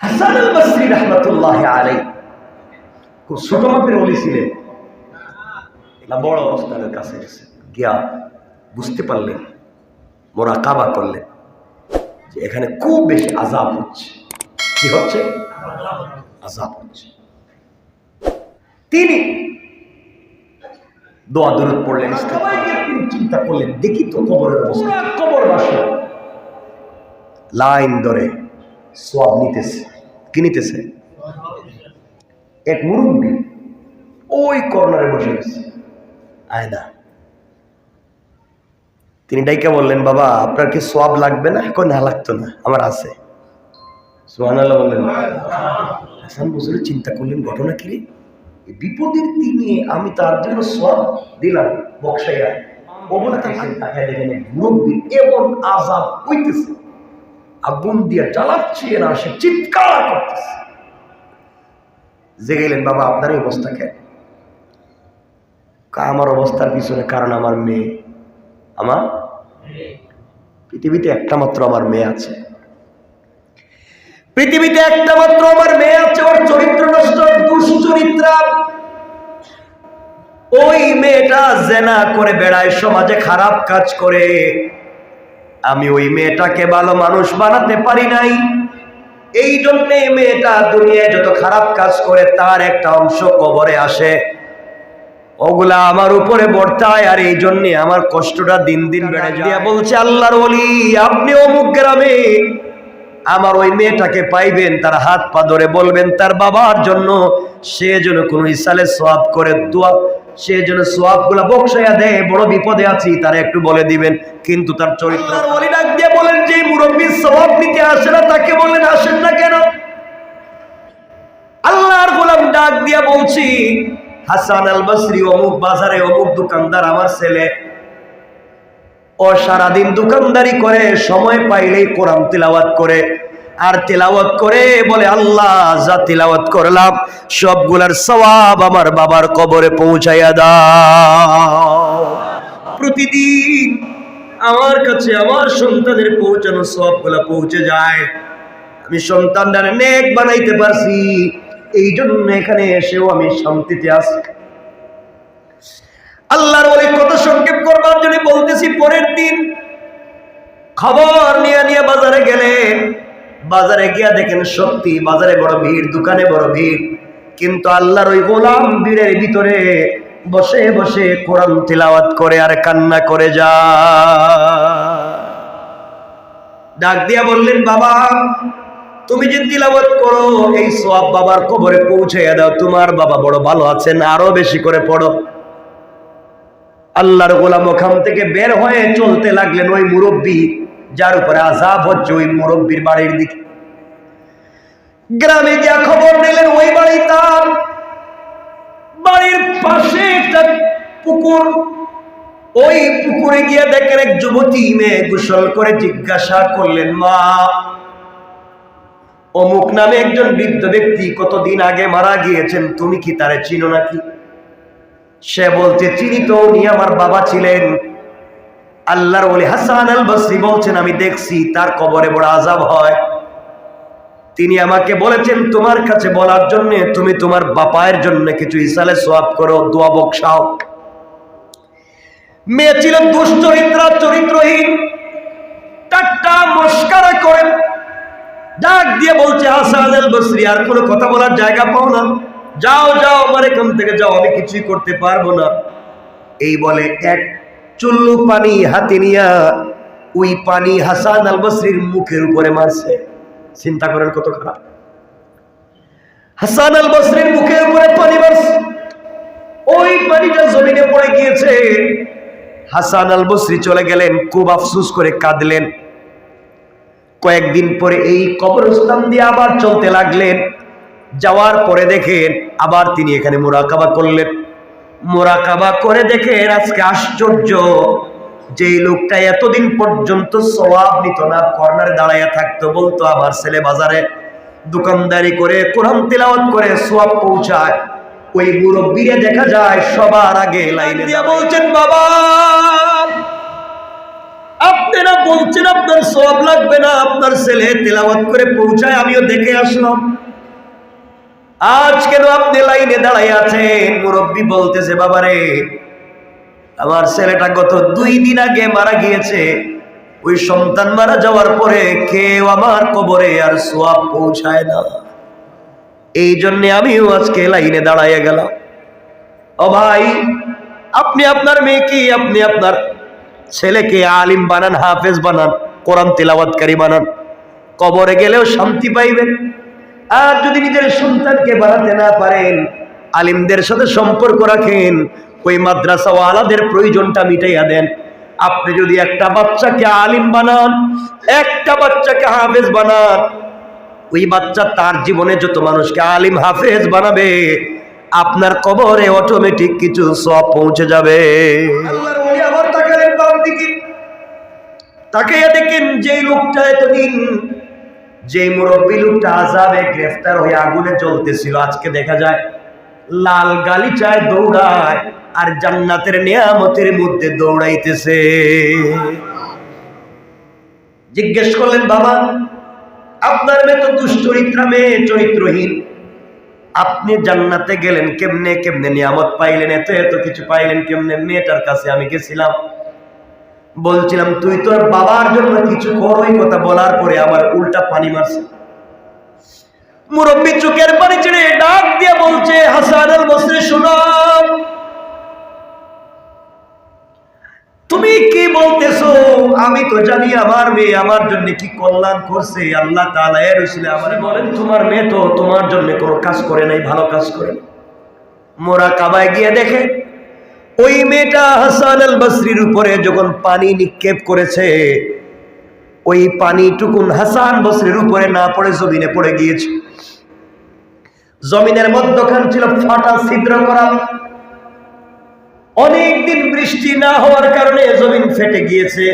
হাসান আল বসরি রহমতুল্লাহ আলাই খুব ছোট মাপের অলি ছিলেন। বড় অবস্থানের কাছে গিয়া বুঝতে পারলেন, মোরা কাবা করলেন যে এখানে খুব বেশি আজাব হচ্ছে। কি হচ্ছে? আজাব হচ্ছে। তিনি দোয়া দূরত পড়লেন চিন্তা করলেন, দেখি তো কবরের অবস্থা। কবর বাসা লাইন ধরে সব নিতেছে। কি নিতেছে? এক মুরব্বী ওই কর্নারে বসে গেছে। আয়না তিনি ডাইকা বললেন, বাবা, আপনার কি সব লাগবে না? এখন না, লাগতো না, আমার আছে। সোহান আল্লাহ বললেন, হাসান বসরে চিন্তা করলেন, ঘটনা কি বিপদের দিনে আমি তার জন্য সব দিলাম বক্সাইয়া। ওগুলো তাকায় দেখেন এক মুরব্বী এমন আজাব হইতেছে। আগুন দিয়ে জ্বালাচ্ছে না, সে চিৎকার করতেছে। গেলেন বাবা আপনার এই অবস্থা কেন আমার অবস্থার পিছনে কারণ আমার মেয়ে। আমার? পৃথিবীতে একটা মাত্র আমার মেয়ে আছে। পৃথিবীতে একটা মাত্র আমার মেয়ে আছে, ওর চরিত্র নষ্ট, দুশ্চরিত্রা। ওই মেয়েটা জেনা করে বেড়ায়, সমাজে খারাপ কাজ করে। আমি ওই মেয়েটাকে ভালো মানুষ বানাতে পারি নাই। এই জন্যে মেয়েটা দুনিয়ায় যত খারাপ কাজ করে তার একটা অংশ কবরে আসে। ওগুলা আমার উপরে বর্তায় আর এই জন্যে আমার কষ্টটা দিন দিন বেড়ে যায়। বলছে আল্লাহর বলি আপনি অমুক গ্রামে আমার ওই মেয়েটাকে পাইবেন, তার হাত পা ধরে বলবেন, তার বাবার জন্য সে যেন কোনো ইসালে সোয়াব করে দোয়া, সে যেন সোয়াবগুলা বকসাইয়া দেয়, বড় বিপদে আছি, তারা একটু বলে দিবেন। কিন্তু তার চরিত্র দিয়ে বলেন, যে মুরব্বী সোয়াব নিতে আসে না, তাকে বলেন, আসেন না কেন? আল্লাহর গোলাম ডাক দিয়া বলছি, হাসান আল বসরি অমুক বাজারে অমুক দোকানদার, আমার ছেলে ও সারাদিন দোকানদারি করে, সময় পাইলেই কোরআন তিলাওয়াত করে। আর তিলাওয়াত করে বলে, আল্লাহ, যা তিলাওয়াত করলাম, সবগুলার সওয়াব আমার বাবার কবরে পৌঁছাইয়া দাও। প্রতিদিন আমার কাছে আমার সন্তানের পৌঁছানো সবগুলা পৌঁছে যায়। আমি সন্তানটার নেক বানাইতে পারছি এই জন্য এখানে এসেও আমি শান্তিতে আছি। আল্লাহর অনেক কথা সংক্ষেপ করবার জন্য বলতেছি, পরের দিন খবর নিয়ে নিয়ে বাজারে গেলেন। বাজারে গিয়া দেখেন সত্যি বাজারে বড় ভিড়, দোকানে বড় ভিড়। কিন্তু আল্লাহর ওই গোলাম ভিড়ের ভিতরে বসে বসে কোরআন তিলাওয়াত করে আর কান্না করে যা ডাক দিয়া বললেন, বাবা, তুমি যে তিলাওয়াত করো, এই সব বাবার কবরে পৌঁছাইয়া দাও। তোমার বাবা বড় ভালো আছেন, আরও বেশি করে পড়ো। আল্লাহর গোলাম ওখান থেকে বের হয়ে চলতে লাগলেন ওই মুরব্বী, যার উপরে আজাব হচ্ছে ওই মুরব্বীর বাড়ির দিকে। গ্রামে গিয়া খবর নিলেন, ওই বাড়ি তার। বাড়ির পাশে একটা পুকুর। ওই পুকুরে গিয়ে দেখেন এক যুবতী মেয়ে গোসল করে জিজ্ঞাসা করলেন, মা, অমুক নামে একজন বৃদ্ধ ব্যক্তি কতদিন আগে মারা গিয়েছেন? তুমি কি তারে চিনো নাকি? সে বলছে, চিনি তো উনি আমার বাবা ছিলেন। আল্লাহর ওলি হাসান আল বসরি বলছেন, আমি দেখছি, তার কবরে বড় আজাব হয়। তিনি আমাকে বলেছেন, তোমার কাছে বলার জন্য তুমি তোমার বাপায়ের জন্য কিছু ইসালে সোয়াব করো, দোয়া বকসাও মেয়ে ছিল দুশ্চরিত্রা, চরিত্রহীন। টাট্টা মস্কারা করে ডাক দিয়ে বলছে, হাসান আল বসরি আর কোনো কথা বলার জায়গা পাও না। যাও যাও, আমার এখান থেকে যাও, আমি কিছুই করতে পারব না। এই বলে এক চুল্লু পানি হাতে নিয়া ওই পানি হাসান আল বসরির মুখের উপরে মারছে। চিন্তা করেন কত খারাপ। হাসান আল বসরির মুখের উপরে পানি মারছে। ওই পানিটা জমিনে পড়ে গিয়েছে। হাসান আল বসরি চলে গেলেন, খুব আফসুস করে কাঁদলেন। কয়েকদিন পরে এই কবরস্থান দিয়ে আবার চলতে লাগলেন। যাওয়ার পরে দেখেন আবার তিনি এখানে মোরাকাবা করলেন। মোরাকাবা করে দেখেন আজকে আশ্চর্য যে লোকটা এতদিন পর্যন্ত সওয়াব নিত না, কর্নারে দাঁড়াইয়া থাকতো, বলতো, আমার ছেলে বাজারে দোকানদারি করে, কোরআন তিলাওয়াত করে সোয়াব পৌঁছায়। ওই মুরব্বীরে দেখা যায় সবার আগে লাইনে বলছেন, বাবা আপনারা বলছেন, আপনার সব লাগবে না, আপনার ছেলে তেলাওয়াত করে পৌঁছায়, আমিও দেখে আসলাম। আজ কেন আপনি লাইনে দাঁড়াই আছেন? মুরব্বী বলতেছে, বাবারে, আমার ছেলেটা গত দুই দিন আগে মারা গিয়েছে। ওই সন্তান মারা যাওয়ার পরে কেউ আমার কবরে আর সোয়াব পৌঁছায় না। এই জন্যে আমিও আজকে লাইনে দাঁড়াইয়া গেলাম। ও ভাই, আপনি আপনার মেয়েকে আপনি আপনার ছেলেকে আলিম বানান, হাফেজ বানান, কোরআন তেলাওয়াতকারী বানান। কবরে গেলেও শান্তি পাইবেন। আর যদি নিজের সন্তানকে বানাতে না পারেন, আলিমদের সাথে সম্পর্ক রাখেন, ওই মাদ্রাসাওয়ালাদের প্রয়োজনটা মিটাইয়া দেন। আপনি যদি একটা বাচ্চাকে আলিম বানান, একটা বাচ্চাকে হাফেজ বানান, ওই বাচ্চা তার জীবনে যত মানুষকে আলিম হাফেজ বানাবে, আপনার কবরে অটোমেটিক কিছু সব পৌঁছে যাবে। আবার তাকাইয়া দেখেন যে লোকটা এতদিন যে মুরব্বী লোকটা আজাবে গ্রেফতার হয়ে আগুনে জ্বলতেছিল, আজকে দেখা যায় লাল গালিচায় দৌড়ায় আর জান্নাতের নিয়ামতের মধ্যে দৌড়াইতেছে। জিজ্ঞেস করলেন, বাবা, আপনার মেয়ে তো দুশ্চরিত্রা মেয়ে চরিত্রহীন, আপনি জান্নাতে গেলেন কেমনে কেমনে নিয়ামত পাইলেন, এত এত কিছু পাইলেন, কেমনে মেয়েটার কাছে আমি গেছিলাম? বলছিলাম, তুই তোর বাবার জন্য কিছু কর, ওই কথা বলার পরে আমার উল্টা পানি মারছে। মুরব্বী চোখের পানি ছেড়ে ডাক দিয়ে বলছে, হাসান আল বসরি, শোনো। তুমি কি বলতেছো? আমি তো জানি আমার মেয়ে আমার জন্য কি কল্যাণ করছে। আল্লাহ তাআলা এর উসিলে আমারে বলেন, তোমার মেয়ে তো তোমার জন্য কোনো কাজ করে নাই, ভালো কাজ করে। মোরা কাবায় গিয়ে দেখে ওই মেয়েটা হাসান আল বসরির উপরে যখন পানি নিক্ষেপ করেছে, ওই পানিটুকুন হাসান বসরির উপরে না পড়ে জমিনে পড়ে গিয়েছে। জমিনের মধ্যখান ছিল ফাটা ছিদ্র করা। অনেকদিন বৃষ্টি না হওয়ার কারণে জমিন ফেটে গিয়েছে।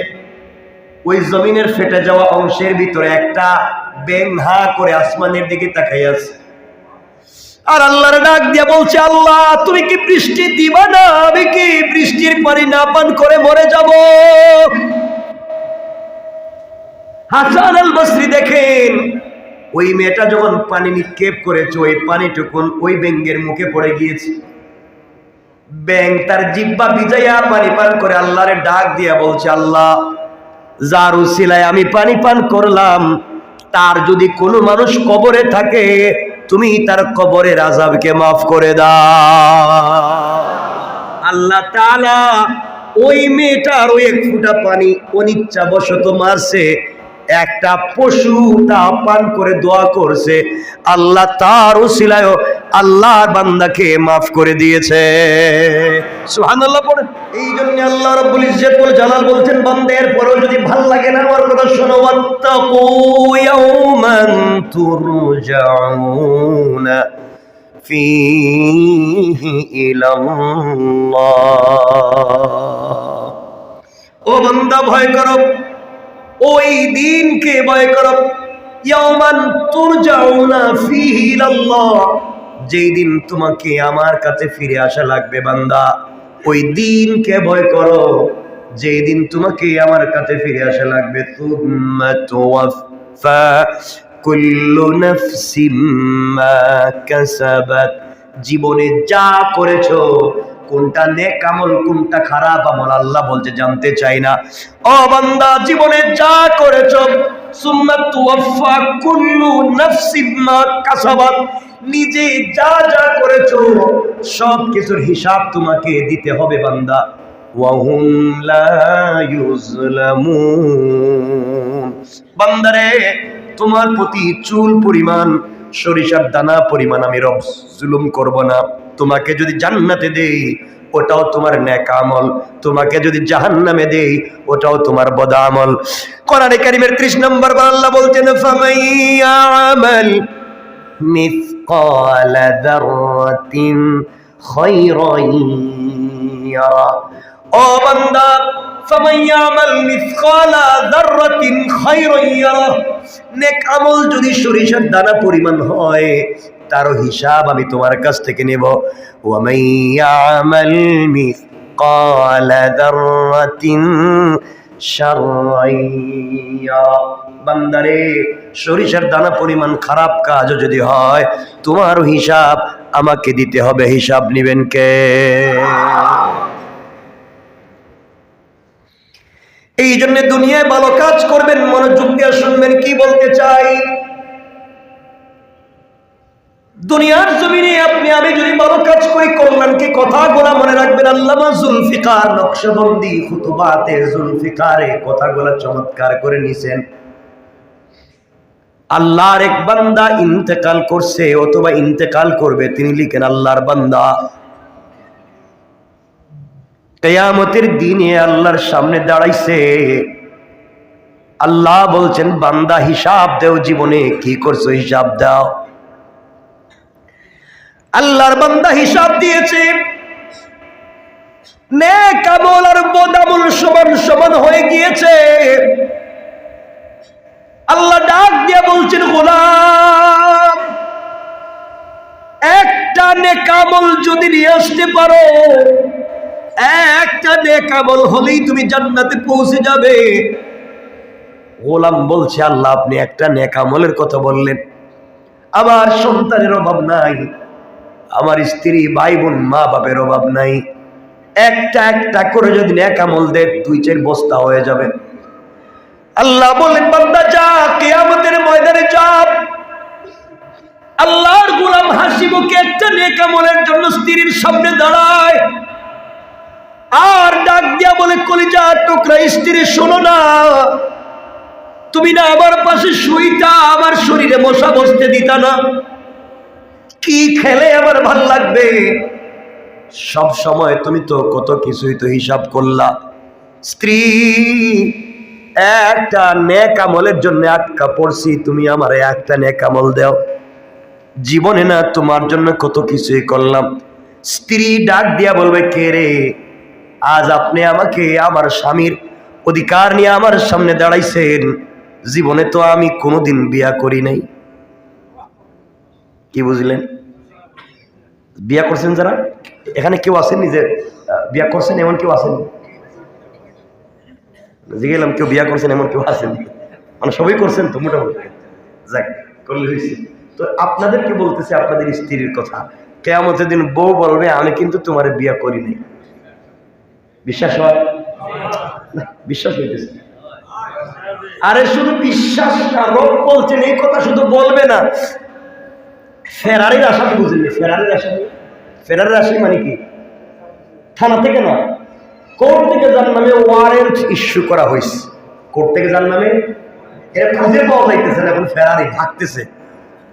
ওই জমিনের ফেটে যাওয়া অংশের ভিতরে একটা ব্যাং হা করে আসমানের দিকে তাকাই আছে। আর আল্লাহর ডাক দিয়ে বলছে, আল্লাহ, তুমি কি বৃষ্টি দিবা না? আমি কি বৃষ্টির পানি না পান করে মরে যাব? হাসান আল বসরি দেখেন, ওই মেয়েটা যখন পানি নিক্ষেপ করেছে, ওই পানিটুকুন ওই ব্যাঙ্গের মুখে পড়ে গিয়েছে। ব্যাং তার জিব্বা বিজাইয়া পানি পান করে আল্লাহরে ডাক দিয়া বলছে, আল্লাহ যার উসিলায় আমি পানি পান করলাম। তার যদি কোনো মানুষ কবরে থাকে তুমি তার কবরের আজাবকে মাফ করে দা আল্লাহ তালা ওই মেয়েটার ওই এক ফুটা পানি অনিচ্ছাবশত মারছে। একটা পশু তা পান করে দোয়া করছে। আল্লাহ তার ওসিলায় আল্লাহর বান্দাকে মাফ করে দিয়েছে। সুবহানাল্লাহ পড়ে। এই জন্য আল্লাহ রাব্বুল ইজ্জত বলে জালাল বলছেন বান্দের পরেও যদি ভালো লাগে না, আমার কথা শোনো, ওয়াত্তাকু ইয়াওমান তুরজাউনা ফীহি ইলাল্লাহ। ও বান্দা, ভয় করো। ওই দিনকে ভয় করো। ইয়াওমান তুরজাউনা ফীহি ইলাল্লাহ। যেই দিন তোমাকে আমার কাছে ফিরে আসা লাগবে বান্দা, ওই দিনকে ভয় করো। যেই দিন তোমাকে আমার কাছে ফিরে আসা লাগবে জীবনে যা করেছ কোনটা নেক আমল, কোনটা খারাপ আমল, আল্লাহ বলছে, জানতে চাই না। ও বান্দা, জীবনে যা করেছ নিজে যা যা করেছ, সব কিছুর হিসাব তোমাকে দিতে হবে বান্দা। বান্দারে তোমার প্রতি চুল পরিমাণ, সরিষার দানা পরিমাণ আমি রব, জুলুম করব না। তোমাকে যদি জান্নাতে দেই, ওটাও তোমার ন্যাকা আমল তোমাকে যদি জাহান নামে দেই, ওটাও তোমার বদামল। কোরআনে কারিমের ত্রিশ নম্বর আল্লাহ বলছেন ও নেক আমল যদি সরিষার দানা পরিমাণ হয় তারও হিসাব আমি তোমার কাছ থেকে নেব। বান্দারে, সরিষার দানা পরিমাণ খারাপ কাজও যদি হয় তোমার হিসাব আমাকে দিতে হবে। হিসাব নিবেন কে? এই জন্য দুনিয়ায় ভালো কাজ করবেন, মনোযোগ দিয়ে শুনবেন, কি বলতে চাই? দুনিয়ার জমিনে আপনি, আমি যদি ভালো কাজ করি করলাম কি কথা? গোলা মনে রাখবেন, আল্লামা জুলফিকার, নকশবন্দি, খুতুবাতে জুলফিকারে কথাগুলো চমৎকার করে নিছেন। আল্লাহর এক বান্দা ইন্তেকাল করছে, অথবা ইন্তেকাল করবে, তিনি লিখেন, আল্লাহর বান্দা। কেয়ামতের দিনে আল্লাহর সামনে দাঁড়াইছে। আল্লাহ বলছেন, বান্দা হিসাব দেও জীবনে, কি করছ হিসাব দাও। আল্লাহর বান্দা হিসাব দিয়েছে। নেক আমল আর বদামুল সমান সমান হয়ে গিয়েছে। আল্লাহ ডাক দিয়ে বলছেন, গোলাম, একটা নেকামল যদি নিয়ে আসতে পারো, একটা নেকামল হলেই তুমি জান্নাতে পৌঁছে যাবে। গোলাম বলছে, আল্লাহ, আপনি একটা নেকামলের কথা বললেন। আমার সন্তানের অভাব নাই। আমার স্ত্রী ভাই বোন মা বাপের অভাব নাই। একটা একটা করে যদি নেকামল দে দুই চার বস্তা হয়ে যাবে। আল্লাহ বলেন, বান্দা, যা কেয়ামতের ময়দানে চাপ আল্লাহর গোলাম হাসি মুখে একটা নেকামলের জন্য স্ত্রীর সামনে দাঁড়ায়। আর ডাক দিয়া বলে, কলিজা, টুকরা, স্ত্রী, শোনো না। তুমি না আমার পাশে শুইতা, আমার শরীরে মশা বসতে দিতা না। কি খেলে আমার ভালো লাগবে? সব সময় তুমি তো কত কিছুই তো হিসাব করলা। স্ত্রী, একটা নেক আমলের জন্য আটকা পড়ছি, তুমি আমার একটা নেক আমল দাও। জীবনে না তোমার জন্য কত কিছুই করলাম। স্ত্রী ডাক দিয়া বলবে, কে রে? আজ আপনি আমাকে, আমার স্বামীর অধিকার নিয়ে আমার সামনে দাঁড়াইছেন। জীবনে তো আমি কোনোদিন বিয়া করি নাই। কি বুঝলেন? বিয়া করছেন যারা? এখানে কেউ যে আহ, বিয়া করছেন এমন কেউ আসেননি জিগেলাম কেউ বিয়া করছেন এমন কেউ আসেননি মানে সবাই করছেন তো মোটামুটি। যাক করলে হয়েছে। তো আপনাদেরকে বলতেছে আপনাদের স্ত্রীর কথা। কেয়ামতের দিন বউ বলবে আমি কিন্তু তোমার বিয়া করি নাই। বিশ্বাস হয়? বিশ্বাস হইতেছে। আরে শুধু বিশ্বাস না রব বলছেন এই কথা শুধু বলবে না। ফেরারির আসামি বুঝলি? ফেরারির আসামি ফেরারির আসামি মানে কি? থানা থেকে নয়। কোর্ট থেকে যার নামে ওয়ারেন্ট ইস্যু করা হয়েছে কোর্ট থেকে যার নামে এরা খুঁজে পাওয়া যাইতেছে না, এখন ফেরারি থাকতেছে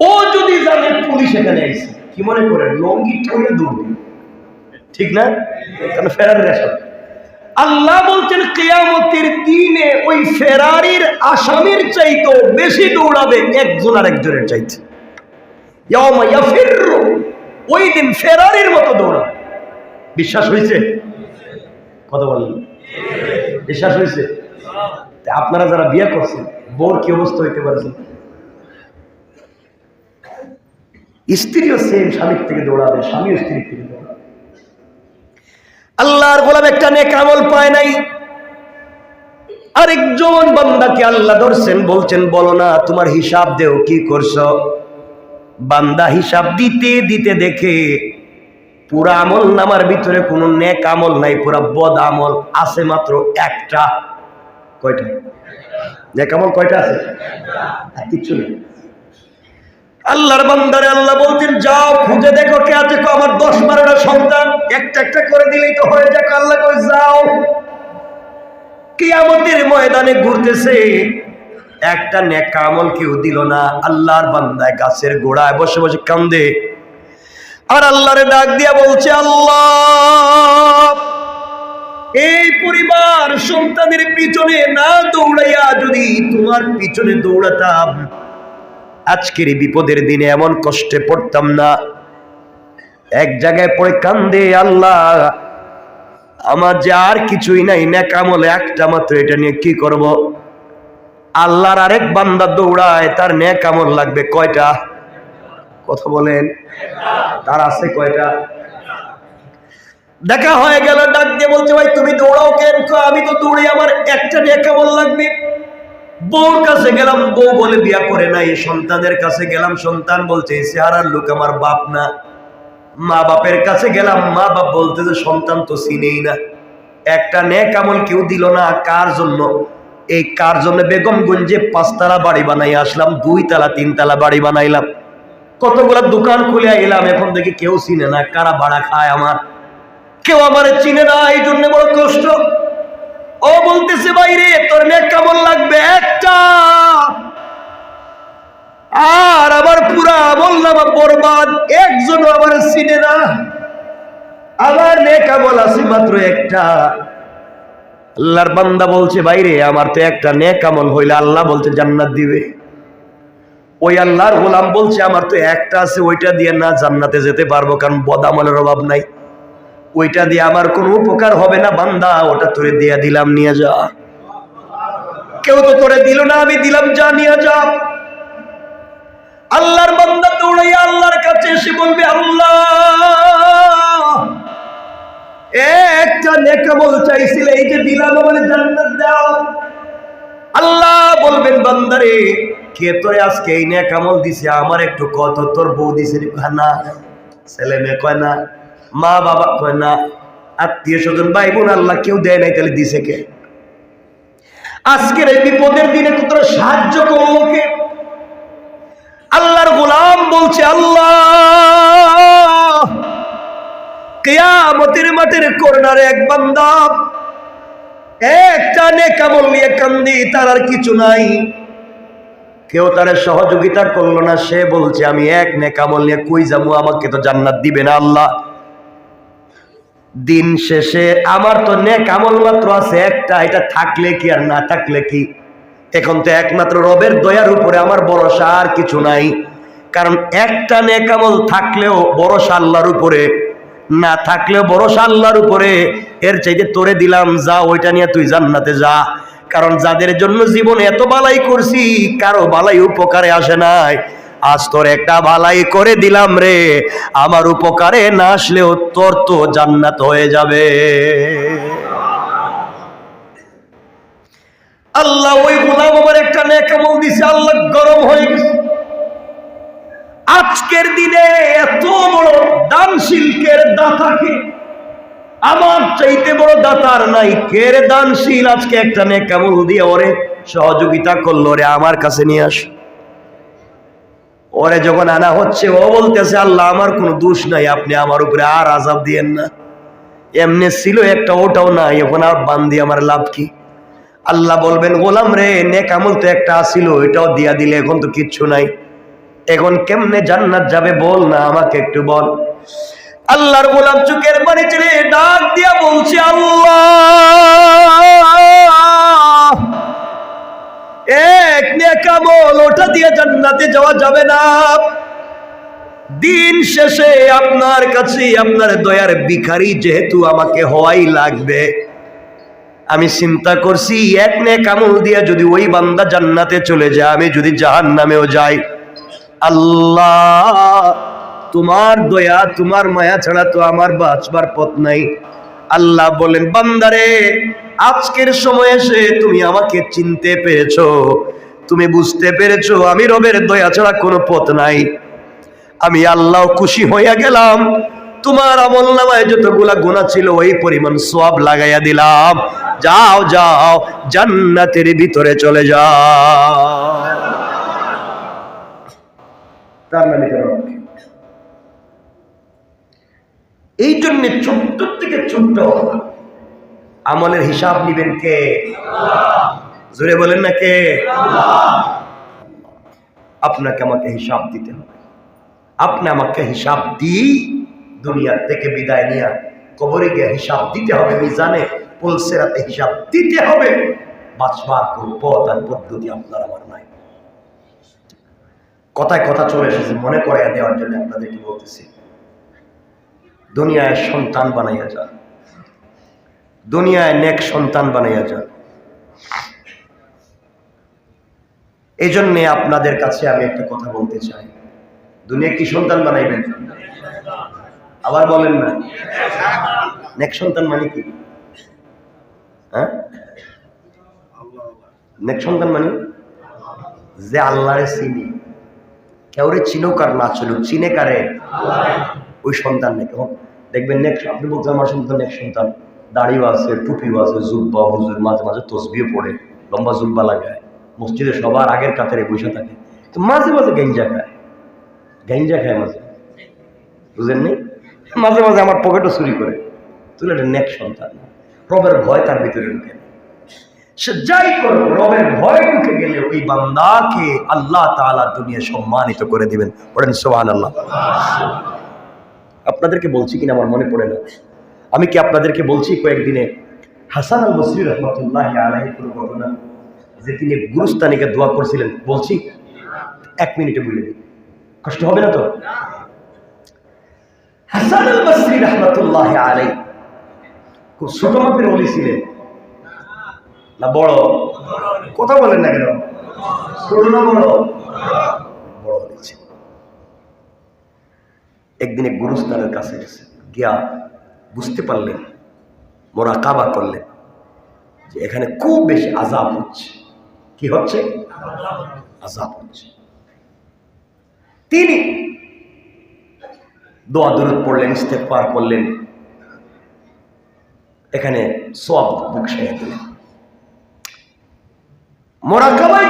ও যদি জানে পুলিশ এখানে আইছে, কি মনে করে? লঙ্গি ঠঙ্গে দৌড় ঠিক না? কারণ ফেরারির আসামি আল্লাহ বলছেন, কেয়ামতের দিনে ওই ফেরারির আসামির চাইতো বেশি দৌড়াবে একজন আর একজনের চাইতে। ওই দিন ফেরারির মতো দৌড়াবে বিশ্বাস হয়েছে? কথা বললেন বিশ্বাস হয়েছে? আপনারা যারা বিয়ে করছেন বোর কি অবস্থা হইতে পারছেন স্ত্রীও সেম স্বামীর থেকে দৌড়াবে, স্বামীও স্ত্রীর থেকে দৌড়াবে। আল্লাহর গোলাম একটা নেক আমল পায় নাই। আরেকজন বান্দাকে আল্লাহ ধরছেন, বলছেন, বলো না, তোমার হিসাব দেও, কি করছ? বান্দা হিসাব দিতে দিতে দেখে পুরা আমল নামার ভিতরে কোনো নেক আমল নাই, পুরা বদ আমল আছে মাত্র একটা। কয়টা? নেক আমল কয়টা আছে? কিচ্ছু নেই। আল্লাহর বান্দারে আল্লাহ বলতেন যাও, খুঁজে দেখো কে আছে। আমার দশ বারোটা সন্তান। একটা একটা করে দিলেই তো হয়ে যাক। আল্লাহ যাও। কিয়ামতের ময়দানে ঘুরতেছে। একটা নেকা আমল কেউ দিল না, আল্লাহর বান্দায় গাছের গোড়ায় বসে বসে কান্দে। আর আল্লাহরে ডাক দিয়া বলছে, আল্লাহ, এই পরিবার সন্তানের পিছনে না দৌড়াইয়া যদি তোমার পিছনে দৌড়াতাম, আজকের বিপদের দিনে এমন কষ্টে পড়তাম না। এক জায়গায় পড়ে কান্দে, আল্লাহ, আমার যে আর কিছুই নাই নেকামল একটা মাত্র, এটা নিয়ে কি করব? আল্লাহর আরেক বান্দা দৌড়ায়, তার নেকামল লাগবে কয়টা? কথা বলেন। তার আছে কয়টা? দেখা হয়ে গেল, ডাক দিয়ে বলছে, ভাই, তুমি দৌড়াও কেন? আমি তো দৌড়ে আমার একটা নিয়ে কেমন লাগবে। বউর কাছে গেলাম, বউ বলে, বিয়া করে নাই, সন্তানের কাছে গেলাম। সন্তান বলছে, "এই চেহারার লোক আমার বাপ না। মা বাপের কাছে গেলাম, মা বাপ বলতে যে, সন্তান তো চিনেই না। একটা নেক আমল কেউ দিল না, কার জন্য? এই কার জন্য বেগম বেগমগঞ্জে পাঁচতলা বাড়ি বানাই আসলাম দুই তালা তিন তালা বাড়ি বানাইলাম। কতগুলো দোকান খুলে এলাম, এখন দেখি কেউ চিনে না, কারা ভাড়া খায় আমার? কেউ আমার চিনে না, এই জন্য বড় কষ্ট। ও বলতেছে, বাইরে, তোর নেক কেমন লাগবে? একটা। আর আমার পুরা বললাম বরবাদ একজন আমার চিনে না। আমার নেক আমল আছে মাত্র একটা। আল্লাহর বান্দা বলছে, বাইরে আমার তো একটা নেক আমল হইলে আল্লাহ বলছে জান্নাত দিবে। ওই আল্লাহর গোলাম বলছে, আমার তো একটা আছে, ওইটা দিয়ে না জান্নাতে যেতে পারব, কারণ বদ আমলের অভাব নাই। ওইটা দিয়ে আমার কোনো উপকার হবে না, বান্দা, ওটা তোরে দিয়ে দিলাম, নিয়ে যা। কেউ তো তোরে দিল না, আমি দিলাম, যা, নিয়ে যা। আল্লাহর বান্দা দৌড়াইয়া আল্লাহর কাছে এসে বলবে, আল্লাহ একটা নেকামল চাইছিলে, এই যে জান্নাত দাও। আল্লাহ বলবেন, বান্দারে, কে আজকে এই নেকামল দিছে? আমার একটু কত, তোর বউ দিছে না, ছেলে মেয়ে কয় না, মা বাবা কয় না, আত্মীয় স্বজন, ভাই বোন, আল্লাহ কেউ দেয় নাই, তাহলে দিছে কে? আজকের এই বিপদের দিনে তোরা সাহায্য করল কে? আল্লাহর গোলাম বলছে, আল্লাহ! কেয়ামতের মাঠের করোনার এক বান্দা একটা নেকামল নিয়ে কান্দি, তার আর কিছু নাই। কেউ তার সহযোগিতা করল না, সে বলছে, আমি এক নেকামল নিয়ে কই যাব? আমাকে তো জান্নাত দিবে না আল্লাহ। দিন শেষে আমার তো নেক আমল মাত্র আছে একটা, এটা থাকলে কি আর না থাকলে কি? এখন তো একমাত্র রবের দয়ার উপরে আমার ভরসা আর কিছু নাই। কারণ একটা নেক আমল থাকলেও ভরসা আল্লাহর উপরে না থাকলেও ভরসা আল্লাহর উপরে। এর চাইতে তোরে দিলাম, যা ওইটা নিয়ে তুই জান্নাতে যা। কারণ যাদের জন্য জীবনে এত বালাই করছি, কারও বালাই উপকারে আসে নাই। আজ তোর একটা বালাই করে দিলাম রে। আমার উপকারে না আসলেও তোর তো জান্নাত হয়ে যাবে। আল্লাহ ওই গোলাম আমার একটা নেকামল দিছে, আল্লাহ গরম হয়ে গেছে। আজকের দিনে এত বড় দানশীলকের দাতাকে আমার চাইতে বড় দাতার নাই। কের দানশীল আজকে একটা নে নেকামল দিয়ে ওরে সহযোগিতা করল রে আমার কাছে নিয়ে আস। ওরে যখন আনা হচ্ছে, ও বলতেছে, আল্লাহ, আমার কোনো দোষ নাই, আপনি আমার উপরে আর আজাব দিয়েন না। এমনি ছিল একটা, ওটাও নাই, এখন আর বান্দি আমার লাভ কি? আল্লাহ বলবেন, গোলাম রে, নেক আমল তো একটা আসিল এটাও দিয়া দিলে এখন তো কিচ্ছু নাই। এখন কেমনে জান্নাত যাবে বল না আমাকে একটু বল। আল্লাহর গোলাম চুকের বাড়ি ছেড়ে ডাক দিয়া বলছে, আল্লাহ! এক নেকামল ওটা দিয়ে জান্নাতে যাওয়া যাবে না। দিন শেষে আপনার কাছে আপনার দয়ার ভিখারি যেহেতু আমাকে হওয়াই লাগবে। আমি চিন্তা করছি, এক নে কামল দিয়া যদি ওই বান্দা জান্নাতে চলে যায়, আমি যদি জাহান নামেও যাই আল্লাহ, তোমার দয়া, তোমার মায়া ছাড়া তো আমার বাঁচবার পথ নাই। আল্লাহ বলেন, বান্দারে, আজকের সময় এসে তুমি আমাকে চিনতে পেরেছ। তুমি বুঝতে পেরেছ, আমি রবের দয়া ছাড়া কোনো পথ নাই। আমি আল্লাহ খুশি হইয়া গেলাম। তোমার আমল নামায় যতগুলা গুণা ছিল, ওই পরিমাণ সব লাগাইয়া দিলাম। যাও যাও, জান্নাতের ভিতরে চলে যাও। এই জন্য ছোট্ট থেকে ছোট্ট আমলের হিসাব নিবেন কে? জোরে বলেন না কে? আপনাকে আমাকে হিসাব দিতে হবে। আপনি আমাকে হিসাব দিই দুনিয়ার থেকে বিদায় নিয়ে কবরে গিয়ে হিসাব দিতে হবে, মিজানে পুলসেরাতে হিসাব দিতে হবে। বাঁচবার কোন পথ আর পদ্ধতি আপনার আমার নাই। কথায় কথা চলে এসেছে, মনে করাইয়া দেওয়ার জন্য আপনাদেরকে বলতেছি, দুনিয়ায় সন্তান বানাইয়া যান। দুনিয়ায় নেক সন্তান বানাইয়া যান। এই জন্যে আপনাদের কাছে আমি একটা কথা বলতে চাই। দুনিয়া কি সন্তান বানাইবেন? আবার বলেন না। নেক সন্তান মানে কি? হ্যাঁ? নেক সন্তান মানে? যে আল্লাহরে চিনি। কেউরে চিনুক আর না চিনুক, চিনে কারে? ওই সন্তান নাকি। হোক দেখবেন নেক্সট আপনি বলছেন আমার সন্তান নেক্সট সন্তান। দাড়িও আছে, টুপিও আছে, জুব্বা, হুজুর, মাঝে মাঝে তসবিও পড়ে, লম্বা জুব্বা লাগায়। মসজিদে সবার আগের কাতারে বসে থাকে। তো মাঝে মাঝে গেঞ্জা খায়। গেঞ্জা খায় মাঝে। বুঝলেন নি মাঝে মাঝে আমার পকেটও চুরি করে। তুলে এটা নেক সন্তান। রবের ভয় তার ভিতরে ঢুকে। সে যাই করো রবের ভয় ঢুকে গেলে ওই বান্দাকে আল্লাহ তাআলা দুনিয়া সম্মানিত করে দিবেন। পড়েন সোহান আল্লাহ আপনাদেরকে বলছি কিনা আমার মনে পড়ে না। আমি কি আপনাদেরকে বলছি কয়েকদিনে? হাসান আল বসরি রহমতুল্লাহ আলাহি কোনো ঘটনা? যে তিনি গুরুস্তানিকে দোয়া করছিলেন। বলছি, এক মিনিটে বলে দিই। কষ্ট হবে না তো? হাসান আল বসরি রহমতুল্লাহ আলাই খুব ছোট মাপের ছিলেন। না, বড়। কথা বলেন না কেন? ছোট না বড়? বড় গুরুস্থানের কাছে গেছে। গিয়া বুঝতে পারলেন, মোরা কাবা করলেন যে এখানে খুব বেশি আজাব হচ্ছে। কি হচ্ছে? আজাব হচ্ছে। তিনি দোয়া দরুদ পড়লেন ইস্তেকবার করলেন। এখানে সব বকশাইয়া দিলেন।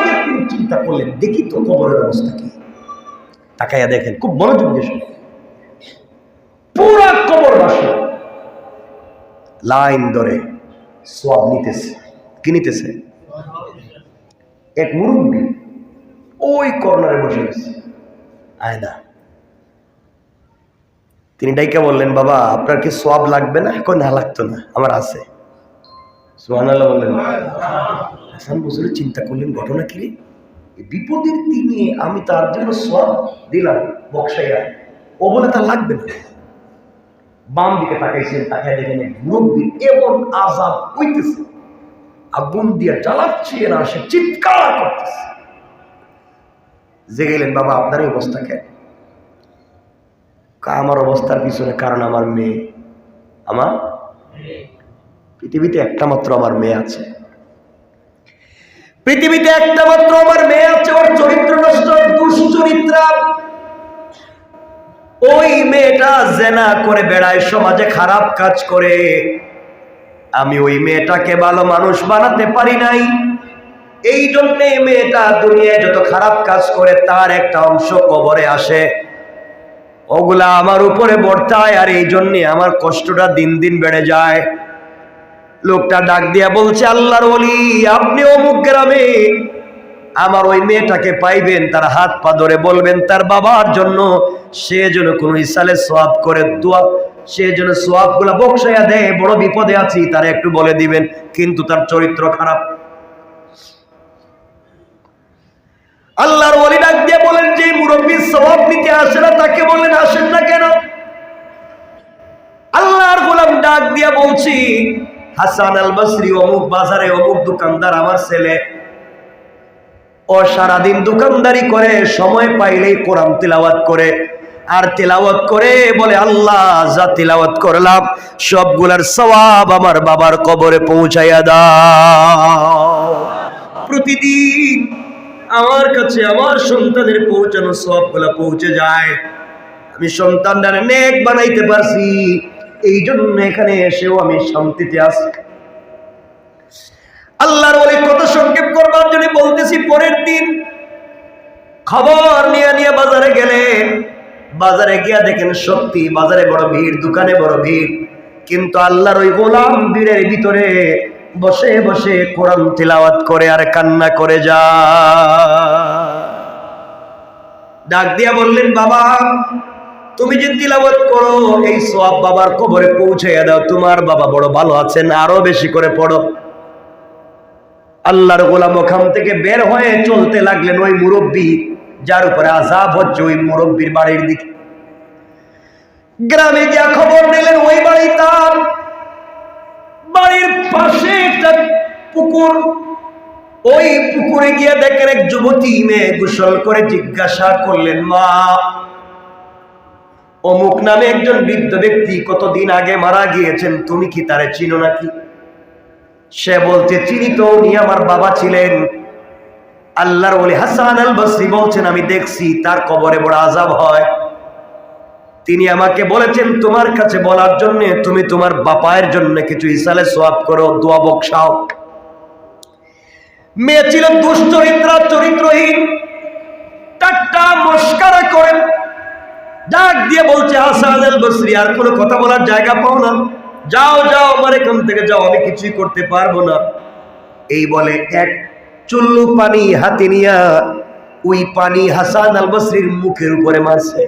গিয়ে তিনি চিন্তা করলেন, দেখি তো কবরের অবস্থা কি? তাকাইয়া দেখেন, খুব মনোযোগ দিয়ে শুনুন। পুরা কবরবাসী লাইন ধরে সব নিতেছে। এক মুরব্বী ওই কর্নারে বসে গেছে আয়না তিনি ডাইকা বললেন, বাবা, আপনার কি সব লাগবে না? এখন না, লাগতো না, আমার আছে। সোহানাল্লাহ বললেন হাসান বসরে চিন্তা করলেন ঘটনা কি রে? বিপদের দিনে আমি তার জন্য সব দিলাম বক্সাইয়া। ও বলে তার লাগবে না। বাম দিকে তাকাইছেন তাকাই দেখেন মুরব্বী এমন আজাব হইতেছে। আগুন দিয়ে জ্বালাচ্ছে না সে চিৎকার করতেছে। যে গেলেন বাবা আপনার অবস্থা কেন আমার অবস্থার পিছনে কারণ আমার মেয়ে। আমার? পৃথিবীতে একটা মাত্র আমার মেয়ে আছে। পৃথিবীতে একটা মাত্র আমার মেয়ে আছে, ওর চরিত্র নষ্ট, দুশ্চরিত্রা। ওই মেয়েটা জেনা করে বেড়ায়, সমাজে খারাপ কাজ করে। আমি ওই মেয়েটাকে ভালো মানুষ বানাতে পারি নাই। এই জন্যে মেয়েটা দুনিয়ায় যত খারাপ কাজ করে, তার একটা অংশ কবরে আসে। ওগুলা আমার উপরে বর্তায়, আর এই জন্যে আমার কষ্টটা দিন দিন বেড়ে যায়। লোকটা ডাক দিয়া বলছে, আল্লাহর বলি আপনি অমুক গ্রামে আমার ওই মেয়েটাকে পাইবেন, তার হাত পা ধরে বলবেন, তার বাবার জন্য সে যেন কোনো ইসালে সোয়াব করে দোয়া, সে যেন সোয়াবগুলা বকসাইয়া দেয়, বড় বিপদে আছি, তার একটু বলে দিবেন, কিন্তু তার চরিত্র খারাপ। আল্লাহর ওলি ডাক দিয়ে বলেন যে মুরব্বী সবাব নিতে আসে না, তাকে বলেন আসেন না কেন? আল্লাহর গোলাম ডাক দিয়া বলছি হাসান আল বসরি অমুক বাজারে অমুক দোকানদার, আমার ছেলে। ও সারাদিন দোকানদারি করে, সময় পাইলেই কোরআন তিলাওয়াত করে। আর তিলাওয়াত করে বলে, আল্লাহ, যা তিলাওয়াত করলাম, সবগুলার সওয়াব আমার বাবার কবরে পৌঁছাইয়া দাও। প্রতিদিন আমার কাছে আমার সন্তানের পৌঁছানো সবগুলা পৌঁছে যায়। আমি সন্তানটারে নেক বানাইতে পারছি। এই জন্য এখানে এসেও আমি শান্তিতে আছি। আল্লাহর ওই কথা সংক্ষেপ করবার জন্য বলতেছি, পরের দিন খবর নিয়ে নিয়ে বাজারে গেলেন। বাজারে গিয়া দেখেন সত্যি বাজারে বড় ভিড়, দোকানে বড় ভিড়। কিন্তু আল্লাহর ওই গোলাম ভিড়ের ভিতরে বসে বসে কোরআন তিলাওয়াত করে আর কান্না করে যা ডাক দিয়া বললেন, বাবা তুমি যে তিলাবত করো, এই সব বাবার কবরে পৌঁছাইয়া দাও। তোমার বাবা বড় ভালো আছেন, আরও বেশি করে পড়ো। আল্লাহর গোলাম ওখান থেকে বের হয়ে চলতে লাগলেন ওই মুরব্বী, যার উপরে আজাব হচ্ছে ওই মুরব্বীর বাড়ির দিকে। গ্রামে গিয়া খবর নিলেন ওই বাড়ি তার। বাড়ির পাশে একটা পুকুর। ওই পুকুরে গিয়ে দেখেন এক যুবতী মেয়ে গোসল করে জিজ্ঞাসা করলেন, মা অমুক নামে একজন বৃদ্ধ ব্যক্তি কতদিন আগে মারা গিয়েছেন, তুমি কি তারে চিনো নাকি? সে বলছে, চিনি তো উনি, আমার বাবা ছিলেন। আল্লাহর ওলি হাসান আল বসরি বলছেন, আমি দেখছি, তার কবরে বড় আজাব হয়। তিনি আমাকে বলেছেন, তোমার কাছে বলার জন্য তুমি তোমার বাপায়ের জন্য কিছু ইসালে সোয়াব করো, দোয়া বকসাও মেয়ে ছিল দুশ্চরিত্রা, চরিত্রহীন। টাট্টা মস্কারা করে ডাক দিয়ে বলছে হাসান আল বসরি, আর কোনো কথা বলার জায়গা পাও না। যাও যাও, আমার এখান থেকে যাও, আমি কিছুই করতে পারব না। এই বলে এক চুল্লু পানি হাতে নিয়া ওই পানি হাসান আল বসরির মুখের উপরে মারছে।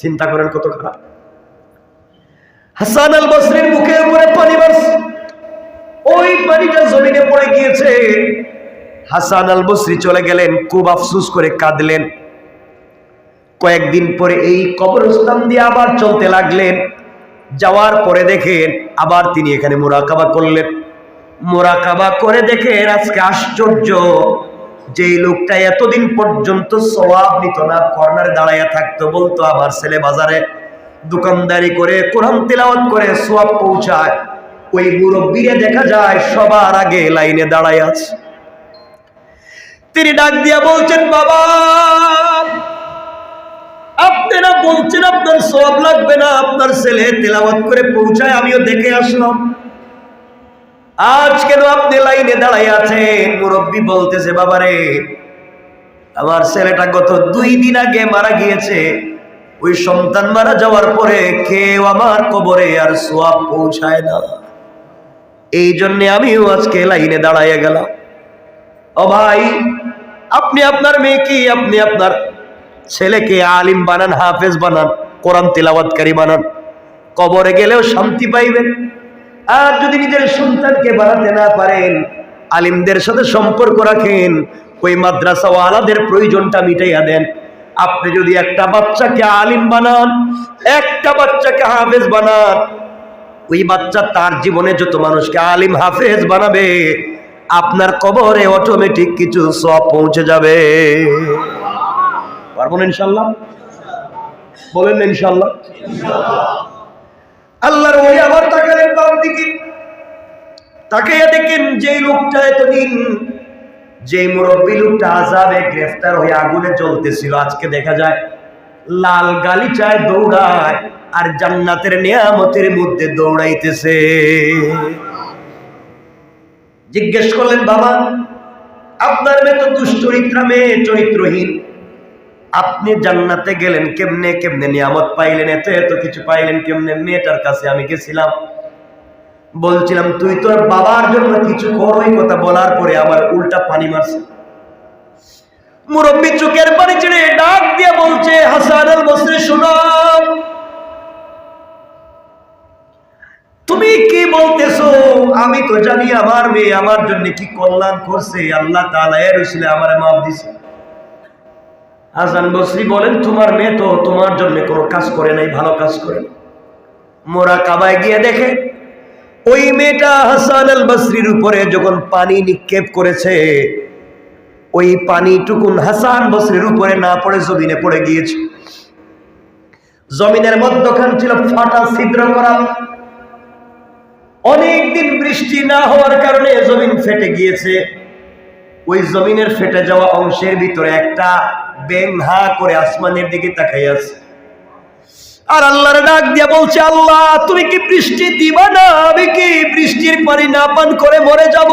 চিন্তা করেন কত খারাপ। হাসান আল বসরির মুখের উপরে পানি মারছে। ওই পানিটা জমিনে পড়ে গিয়েছে। হাসান আল বসরি চলে গেলেন, খুব আফসুস করে কাঁদলেন। কয়েকদিন পরে এই কবরস্থান দিয়ে আবার চলতে লাগলেন। যাওয়ার পরে দেখেন আবার তিনি এখানে মোরাকাবা করলেন। মোরাকাবা করে দেখেন আজকে আশ্চর্য যে লোকটা এতদিন পর্যন্ত সওয়াব নিত না, কর্নারে দাঁড়াইয়া থাকতো, বলতো আমার ছেলে বাজারে দোকানদারি করে, কোরআন তেলাওয়াত করে সোয়াব পৌঁছায়। ওই মুরব্বীরে দেখা যায় সবার আগে লাইনে দাঁড়ায় আছে। তিনি ডাক দিয়া বলছেন, বাবা আপনারা বলছেন আপনার সব লাগবে না, আপনার ছেলে তেলাওয়াত করে পৌঁছায়, আমিও দেখে আসলাম। আজ কেন আপনি লাইনে দাঁড়াই আছেন? মুরব্বী বলতেছে, বাবারে, আমার ছেলেটা গত দুই দিন আগে মারা গিয়েছে। ওই সন্তান মারা যাওয়ার পরে কেউ আমার কবরে আর সোয়াব পৌঁছায় না। এই জন্য আমিও আজকে লাইনে দাঁড়াইয়া গেলাম। ও ভাই, আপনি আপনার মেয়েকে আপনি আপনার ছেলেকে আলিম বানান, হাফেজ বানান, কোরআন তিলাবাতকারী বানান। কবরে গেলেও শান্তি পাইবেন। আর যদি নিজের সন্তানকে বানাতে না পারেন, আলিমদের সাথে সম্পর্ক রাখেন, ওই মাদ্রাসাওয়ালাদের প্রয়োজনটা মিটাইয়া দেন। আপনি যদি একটা বাচ্চাকে আলিম বানান, একটা বাচ্চাকে হাফেজ বানান, ওই বাচ্চা তার জীবনে যত মানুষকে আলিম, হাফেজ বানাবে, আপনার কবরে অটোমেটিক কিছু সব পৌঁছে যাবে। পারব না ইনশাল্লাহ বলেন না ইনশাল্লাহ আল্লাহর ওই আবার তাকালেন বাম দিকে। তাকাইয়া দেখেন যে লোকটা এতদিন যে মুরব্বী লোকটা আজাবে গ্রেফতার হয়ে আগুনে জ্বলতেছিল, আজকে দেখা যায় লাল গালিচায় দৌড়ায় আর জান্নাতের নিয়ামতের মধ্যে দৌড়াইতেছে। জিজ্ঞেস করলেন, বাবা, আপনার মেয়ে তো দুশ্চরিত্রা মেয়ে চরিত্রহীন আপনি জান্নাতে গেলেন কেমনে কেমনে নিয়ামত পাইলেন? এত এত কিছু পাইলেন কেমনে? মেয়েটার কাছে আমি গেছিলাম। বলছিলাম, তুই তোর বাবার জন্য কিছু কর কথা বলার পরে আমার উল্টা পানি মারছে। মুরব্বী চোখের পানি ছেড়ে ডাক দিয়ে বলছে, হাসান আল বসরে, শোনো। তুমি কি বলতেছো? আমি তো জানি আমার মেয়ে আমার জন্য কি কল্যাণ করছে। আল্লাহ তাআলা এর আমার মাফ দিছে। হাসান বসরি বলেন, তোমার মেয়ে তো তোমার জন্য কোনো কাজ করে নাই, ভালো কাজ করে। মোরা কাবায় গিয়ে দেখে, ওই মেয়েটা হাসান আল বসরির উপরে যখন পানি নিক্ষেপ করেছে, ওই পানিটুকুন হাসান বসরির উপরে না পড়ে জমিনে পড়ে গিয়েছে। জমিনের মধ্যখান ছিল ফাটা ছিদ্র করা। অনেকদিন বৃষ্টি না হওয়ার কারণে জমিন ফেটে গিয়েছে। ওই জমিনের ফেটে যাওয়া অংশের ভিতরে একটা ব্যাং হা করে আসমানের দিকে তাকাই আছে। আর আল্লাহর ডাক দিয়া বলছে, আল্লাহ, তুমি কি বৃষ্টি দিবা না? আমি কি বৃষ্টির পানি না পান করে মরে যাব?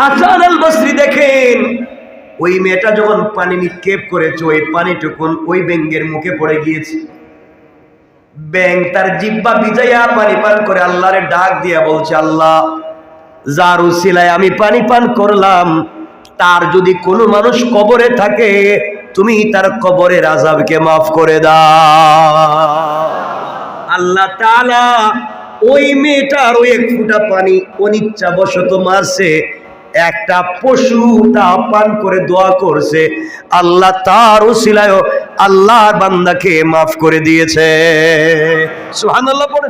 হাসান আল বসরি দেখেন, ওই মেয়েটা যখন পানি নিক্ষেপ করেছে, ওই পানিটুকুন ওই ব্যাঙ্গের মুখে পড়ে গিয়েছে। ব্যাং তার জিব্বা বিজাইয়া পানি পান করে আল্লাহরে ডাক দিয়া বলছে, আল্লাহ, যার উসিলায় আমি পানি পান করলাম তার যদি কোনো মানুষ কবরে থাকে, তুমি তার কবরের আজাবকে মাফ করে দাও। আল্লাহ তালা ওই মেয়েটার ওই এক ফুটা পানি অনিচ্ছা বশত মারছে, একটা পশু তা পান করে দোয়া করছে, আল্লাহ তার উসিলায় আল্লাহর বান্দাকে মাফ করে দিয়েছে। সুহান আল্লাহ পড়ে